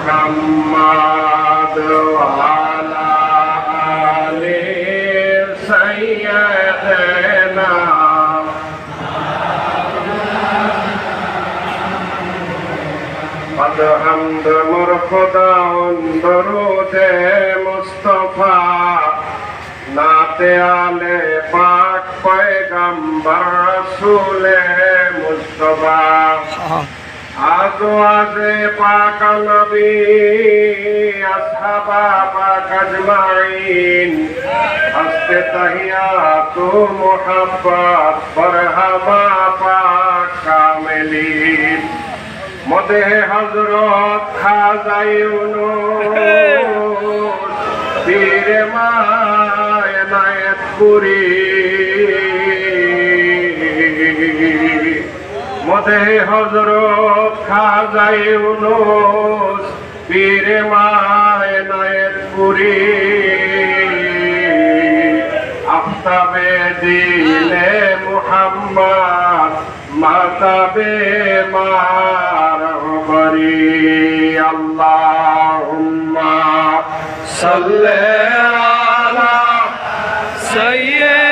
محمد وعلى آل سيدنا قد حمد مرخدا درود مصطفى নাতে আলে পাক পয়গম্বর রসুল মুস্তফা আজো আজে পাক নবী আসহাবা পাক আজমাইন হস্তে তাহিয়াতু মুহাব্বত, বরহামা পাক কামিলিন মদে হজরত খাজাই পীরে মায় নায়ত মদেহে হজরত খাজা মায় পীরে পুরি। আফতাবে দিলে মুহাম্মদ, মাতাবে মারহবরি আল্লাহুম্মা সাল্লি আলা সাইয়্যিদ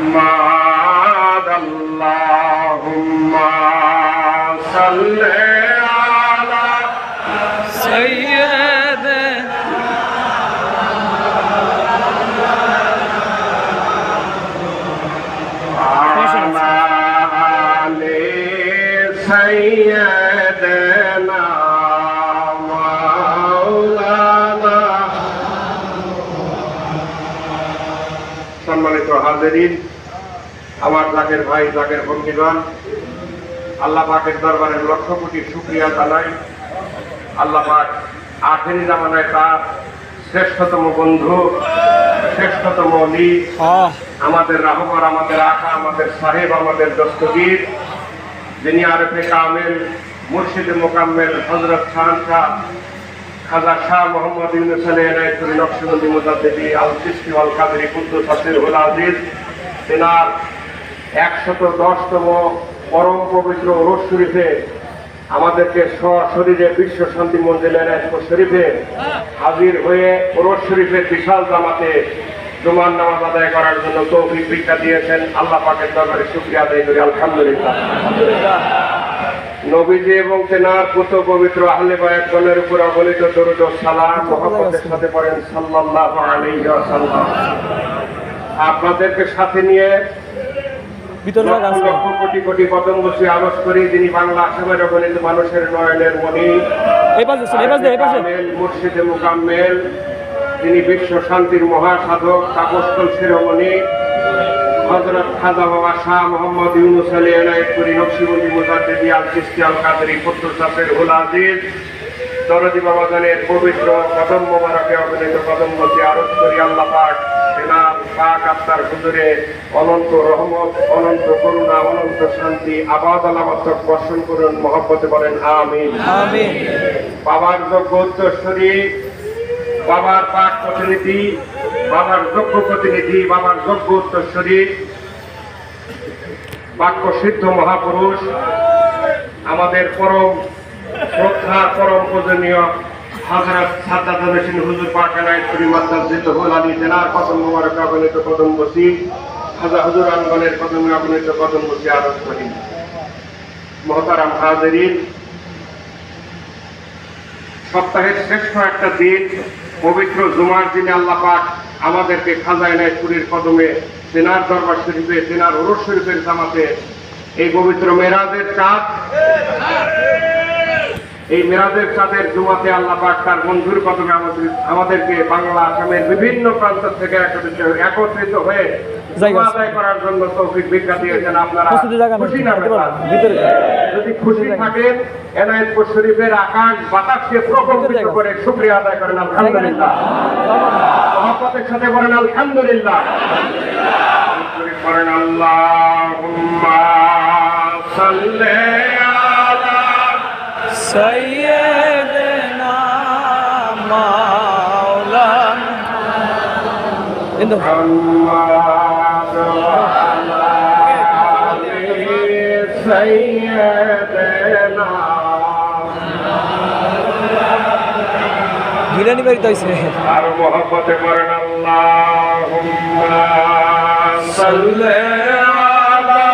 My. সম্মানিত হাজিরিন আমার জাকের ভাই জাকের বন্ধুগণ আল্লাহ পাকের দরবারে লক্ষ কোটি শুক্রিয়া জানাই। আল্লাহ পাক আখেরি জামানায় তার শ্রেষ্ঠতম বন্ধু শ্রেষ্ঠতম অলি আমাদের রাহবর আমাদের আখা আমাদের সাহেব আমাদের দস্তগীর যিনি আরফে কামেল মুর্শিদে মোকাম্মেল হজরত খান শাহ খাজা শাহ মোহাম্মদ তেনার দশতম পরম পবিত্র শরীফে আমাদেরকে সশরীরে বিশ্ব শান্তি মন্দির শরীফে হাজির হয়ে ওরস শরীফের বিশাল জামাতে জুমার নামাজ আদায় করার জন্য তৌফিক ভিক্ষা দিয়েছেন। আল্লাহ পাকের দরবারে শুক্রিয়া আদায় করি। আলহামদুলিল্লাহ। নবীজি এবং তেনার পুত্র পবিত্র আহলে বায়াতগণের উপর অগণিত দরুদ সালাম মহব্বতের সাথে পড়েন সাল্লাল্লাহু আলাইহি ওয়াসাল্লাম। আপনাদেরকে সাথে নিয়ে লক্ষ কোটি কোটি আরজ করি যিনি বাংলা আসামের অগণিত মানুষের নয়নের মুর্শিদে মুকাম্মেল তিনি বিশ্ব শান্তির মহাসাধক তাপস্থল শিরোমণি। হজরত খাজা বাবা শাহ মোহাম্মদ ইউনুস আলী এনায়তপুরি নকশিবন্দি মুজাদ্দিদি আল চিস্তি আল কাদেরি পুত্র সাফের হুল আজিজ দরদি বাবাজানের পবিত্র কদম মোবারকে অভিনীত কদম বলতে আরজ করি আল্লাহ পাক তেনার পাক আত্মার হুজুরে অনন্ত রহমত অনন্ত করুণা অনন্ত শান্তি আবাদ আলামত বর্ষণ করুন মহব্বতে বলেন আমিন। আমিন। বাবার যোগ্য উত্তরস্বরী বাবার পাক প্রতিনিধি বাবার যোগ্য প্রতিনিধি, বাবার যোগ্য উত্তরস্বরী বাক্য সিদ্ধ মহাপুরুষ, আমাদের পরম শ্রদ্ধা, পরম পূজনীয় হুজুর মহতারাম সপ্তাহের শ্রেষ্ঠ একটা দিন, পবিত্র জুমার দিনে আল্লাহ পাক আমাদেরকে খাজাইনায় পুরীর কদমে সেনার দরবার শরীফে সেনার ওরস শরীফের জামাতে। এই পবিত্র মেরাজের চাঁদ। এই মেরাজের চাঁদের জুমাতে আল্লাহ পাক তার বন্ধুর কদমে আমাদেরকে বাংলা আসামের বিভিন্ন প্রান্ত থেকে একত্রিত হয়ে জায়গা জুমা আছে। আদায় করার জন্য তৌফিক ভিক্ষা দিয়েছেন। আপনারা প্রস্তুতি জায়গা নেই খুশি না যদি খুশি থাকেন এনায়েতপুর শরীফের আকাশ বাতাসকে প্রকম্পিত করে শুক্রিয়া আদায় করেন। আলহামদুলিল্লাহ। সাথে আলহামদুলিল্লাহ। করেন সৈয়দনা মাওলানা ইন্দু সৈয়দনা গিলানি বাড়িতে হয়েছে আর মহব্বতে মরেন আল্লাহুম্মা সাল্লি আলা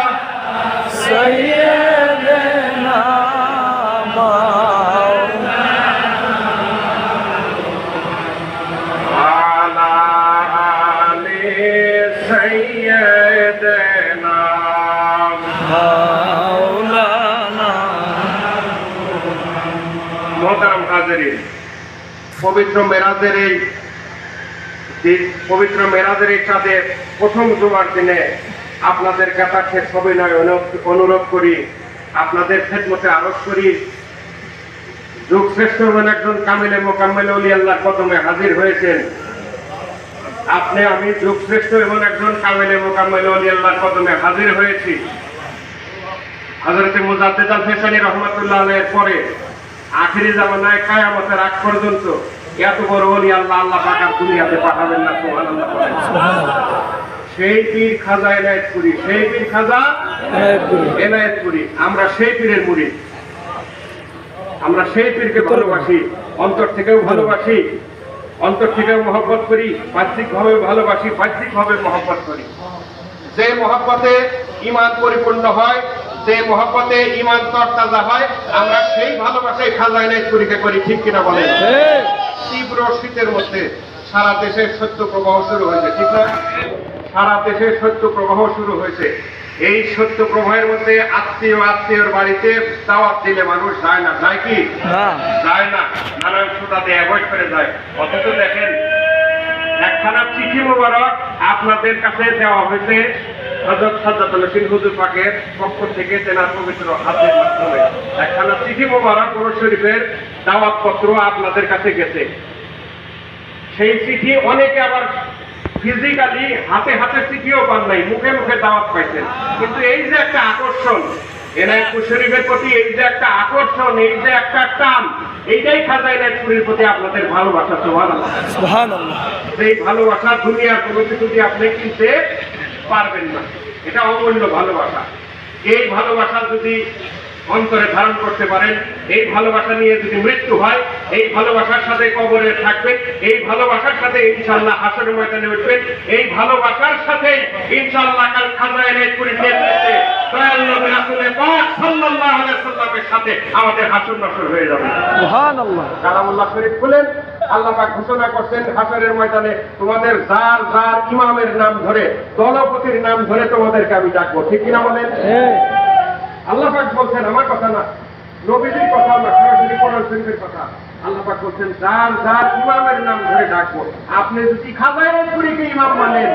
মা পবিত্র মেরাজের এই পবিত্র মেরাজের এই চাঁদের প্রথম জুমার দিনে আপনাদের কাছে সবিনয় অনু- অনুরোধ করি, আপনাদের খেদমতে আরোপ করি। যুগ শ্রেষ্ঠ হলেন একজন কামিলে মোকাম্মেলে অলি আল্লাহ কদমে হাজির হয়েছেন। আপনি, আমি যুগ শ্রেষ্ঠ এবং একজন কামিলে মোকাম্মেলে অলি আল্লাহ কদমে হাজির হয়েছি। হজরতে মুজাদ্দেদ আল ফেসানি রহমতুল্লাহ আলাইহির পরে আখিরি জামানায় কায়ামতের আগ পর্যন্ত এত বড় অলি আল্লাহ আল্লাহ পাকার দুনিয়াতে পাঠাবেন না বলেন। সেই পীর খাজা এনায়েতপুরি সেই পীর খাজা এনায়েতপুরি আমরা সেই পীরের মুড়ি। আমরা সেই পীরকে ভালোবাসি অন্তর থেকেও ভালোবাসি অন্তর থেকেও মহব্বত করি বাহ্যিক ভাবে ভালোবাসি বাহ্যিক ভাবে মহব্বত করি। যে মহব্বতে ইমান পরিপূর্ণ হয় যে মহব্বতে ইমান তরতাজা হয় আমরা সেই ভালোবাসাই খাজা এনায়েতপুরিকে করি ঠিক কিনা বলেন? তীব্র শীতের মধ্যে সারা দেশে সত্য প্রবাহ শুরু হয়েছে ঠিক না? সারা দেশে সত্য প্রবাহ শুরু হয়েছে। এই সত্য প্রবাহের মধ্যে আত্মীয় আত্মীয়র বাড়িতে দাওয়াত দিলে মানুষ যায় না। যায় কি? যায় না। নানান শ্রোতাতে অ্যাভয়েড করে যায়। অথচ দেখেন একখানা চিঠি মোবারক আপনাদের কাছে দেওয়া হয়েছে হজরত সাজ্জাদুল হুজুর পাকের পক্ষ থেকে তেনার পবিত্র হাতের মাধ্যমে একখানা চিঠি মোবারক পুরো শরীফের দাওয়াত আপনাদের কাছে গেছে। সেই চিঠি অনেকে আবার ফিজিক্যালি হাতে হাতে চিঠিও পান নাই মুখে মুখে দাওয়াত পাইছেন। কিন্তু এই যে একটা আকর্ষণ এনায়তপুর শরীফের প্রতি এই যে একটা আকর্ষণ এই যে একটা টান এইটাই খাজা এনায়তপুরের প্রতি আপনাদের ভালোবাসা সোহান সেই ভালোবাসা দুনিয়ার কোনো কিছু দিয়ে আপনি কিনতে পারবেন না। এটা অমূল্য ভালোবাসা। এই ভালোবাসা যদি অন্তরে ধারণ করতে পারেন। এই ভালোবাসা নিয়ে যদি মৃত্যু হয় এই ভালোবাসার সাথে কবরে থাকবেন এই ভালোবাসার সাথে ইনশাল্লাহ হাসনের ময়দানে উঠবেন এই ভালোবাসার সাথে ইনশাল্লাহ কাল খাজা এনায়তপুরের নেতৃত্বে দয়াল নবী রাসূলের পাক সাল্লাল্লাহু আলাইহি সাল্লামের সাথে আমাদের হাসর নসর হয়ে যাবে। সুবহানাল্লাহ। কালামুল্লাহ শরীফ খুলেন আল্লাহ পাক ঘোষণা করছেন হাসরের ময়দানে তোমাদের যার যার ইমামের নাম ধরে দলপতির নাম ধরে তোমাদেরকে আমি ডাকবো। ঠিক কিনা বলেন? এই আল্লাহ বলছেন আমার কথা না। নবীজির কথা না কথা। আল্লাহ পাক বলছেন যার যার ইমামের নাম ধরে ডাকবো আপনি যদি খাজাইনের পুরীকে ইমাম মানেন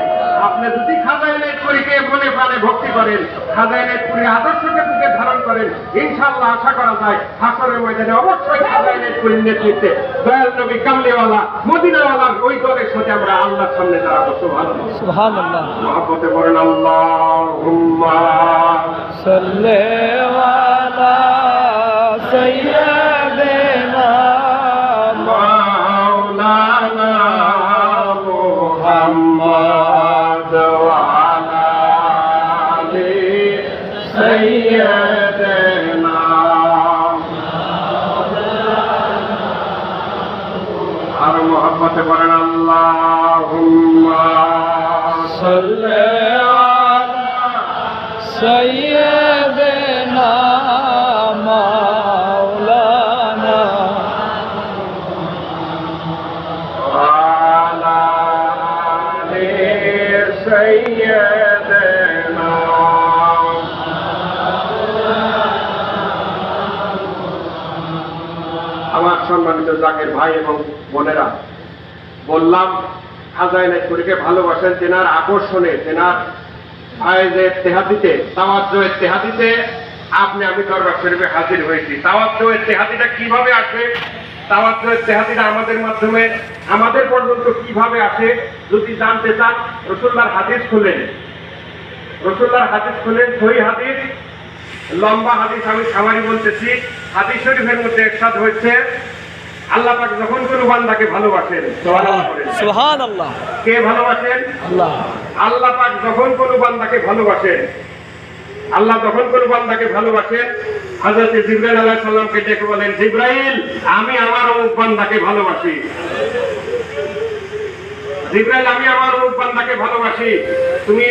আপনি যদি খাজাইনের পুরীকে মনে প্রাণে ভক্তি করেন খাজাইনের পুরী আদর্শকে বুকে ধারণ করেন ইনশাআল্লাহ আশা করা যায় হাসরের ময়দানে অবশ্যই খাজাইনের পুরীর নেতৃত্বে দয়াল নবী কামলিওয়ালা মদিনাওয়ালার ওই দলের সাথে আমরা আল্লাহর সামনে দাঁড়াবো মহব্বতে পড়েন আল্লাহুম্মা সাল্লি আলা সাইয়্যিদিনা سيدنا আল্লাহুম্মা صل على سيدنا مولانا وعلى آل سيدنا সম্মানিত জাকের ভাই এবং বোনেরা। বললাম খাজাইন ভালোবাসেন তেনার আকর্ষণে, তেনার ভাইদের তেহাদিতে তাওয়াজ্জের তেহাদিতে আপনি আমি দরবার শরীফে হাজির হয়েছি। তাওয়াজ্জের তেহাদিটা কীভাবে আসে? তাওয়াজ্জের তেহাদিটা আমাদের মাধ্যমে, আমাদের পর্যন্ত কীভাবে আসে? যদি জানতে চান, রসুল্লাহর হাদিস খুলেন। রসুল্লাহর হাদিস খুলেন, সহি হাদিস। লম্বা হাদিস আমি সামারি বলতেছি। হাদিস শরীফের মধ্যে একসাথ হচ্ছে আল্লাহ পাক যখন কোনো বান্দাকে ভালোবাসেন সুবহান আল্লাহ কে ভালোবাসেন? আল্লাহ। আল্লাহ পাক যখন কোনো বান্দাকে ভালোবাসেন আল্লাহ যখন কোনো বান্দাকে ভালোবাসেন হযরত জিবরাইল আলাইহিস সালামকে ডেকে বলেন জিবরাইল আমি আমার অমুক বান্দাকে ভালোবাসি। জিবরাইল আমি আমার অমুক বান্দাকে ভালোবাসি। তুমি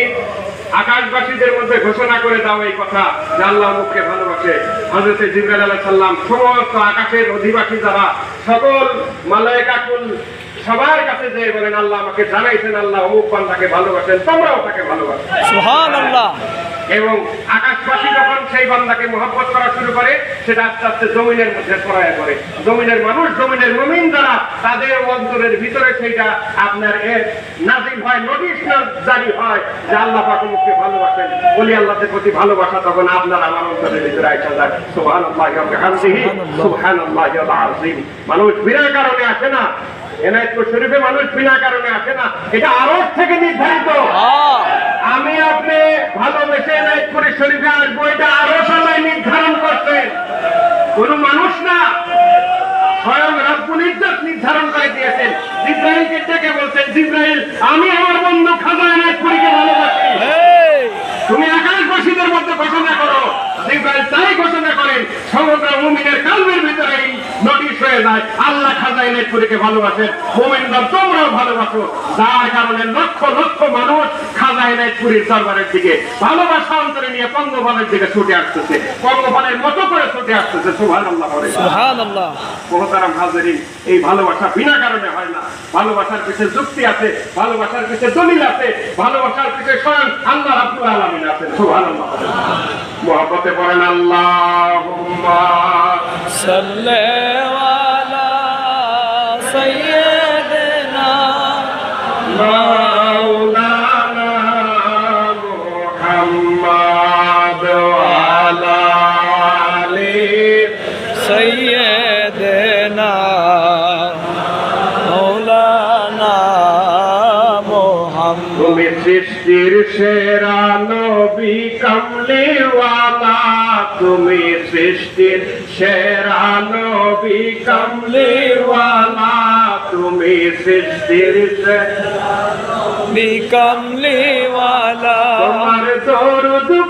আকাশবাসীদের মধ্যে ঘোষণা করে দাও এই কথা যে আল্লাহ মুখকে ভালোবাসে। হজরত জিবরাল আল্লাহ সাল্লাম সমস্ত আকাশের অধিবাসী যারা, সকল মালায়কাকুল সবার কাছে যে বলেন, আল্লাহ আমাকে জানাইছেন, আল্লাহ অমুক বান্দাকে ভালোবাসেন, তোমরাও তাকে ভালোবাসেন এবং আকাশবাসী যখন সেই বান্দাকে মহব্বত করা শুরু করে সেটা আস্তে আস্তে জমিনের মধ্যে ছড়ায় করে জমিনের মানুষ জমিনের মমিন যারা তাদের অন্তরের ভিতরে সেইটা আপনার এর নাজিল হয় নোটিশ জারি হয় যে আল্লাহ পাকুমুখকে ভালোবাসেন। বলি আল্লাহদের প্রতি ভালোবাসা তখন আপনার আমার অন্তরের ভিতরে আইসা যায়। সুহান সুহান মানুষ বিনা কারণে আসে না। এনায়তপুর শরীফে মানুষ বিনা কারণে আসে না। এটা আরব থেকে নির্ধারিত। আমি আপনি ভালোবেসে নাইটপুরে শরীফে আসব এটা আরও সবাই নির্ধারণ করছেন কোন মানুষ না স্বয়ং রব্বুল ইজ্জত নির্ধারণ করে দিয়েছেন। জিব্রাহিলকে ডেকে বলছেন জিব্রাহিল আমি আমার বন্ধু খাজা নাইটপুরিকে ভালোবাসি। তুমি আকাশবাসীদের মধ্যে ঘোষণা করো জিব্রাইল তাই ঘোষণা করেন সমগ্র মুমিনের কালবের ভিতরে এই নোটিশ হয়ে যায় আল্লাহ খাজা ইলেকপুরীকে ভালোবাসেন। মোমিনরা তোমরাও ভালোবাসো। যার কারণে লক্ষ লক্ষ মানুষ খাজা ইলেকপুরীর দরবারের দিকে ভালোবাসা অন্তরে নিয়ে পঙ্গপালের দিকে ছুটে আসতেছে। পঙ্গপালের মতো করে ছুটে আসতেছে সুহান আল্লাহ সুহান আল্লাহ মহতারাম হাজারি এই ভালোবাসা বিনা কারণে হয় না। ভালোবাসার পিছনে যুক্তি আছে ভালোবাসার পিছনে দলিল আছে ভালোবাসার পিছনে স্বয়ং আল্লাহ রাব্বুল আছে আছেন সুবহানাল্লাহ মহব্বতে পড়েন আল্লাহুম্মা। صل সৃষ্টির সেরা নবী কামলিওয়ালা। তুমি সৃষ্টির সেরা নবী কামলিওয়ালা। তুমি সৃষ্টির সেরা নবী কামলিওয়ালা। তোমার দরদ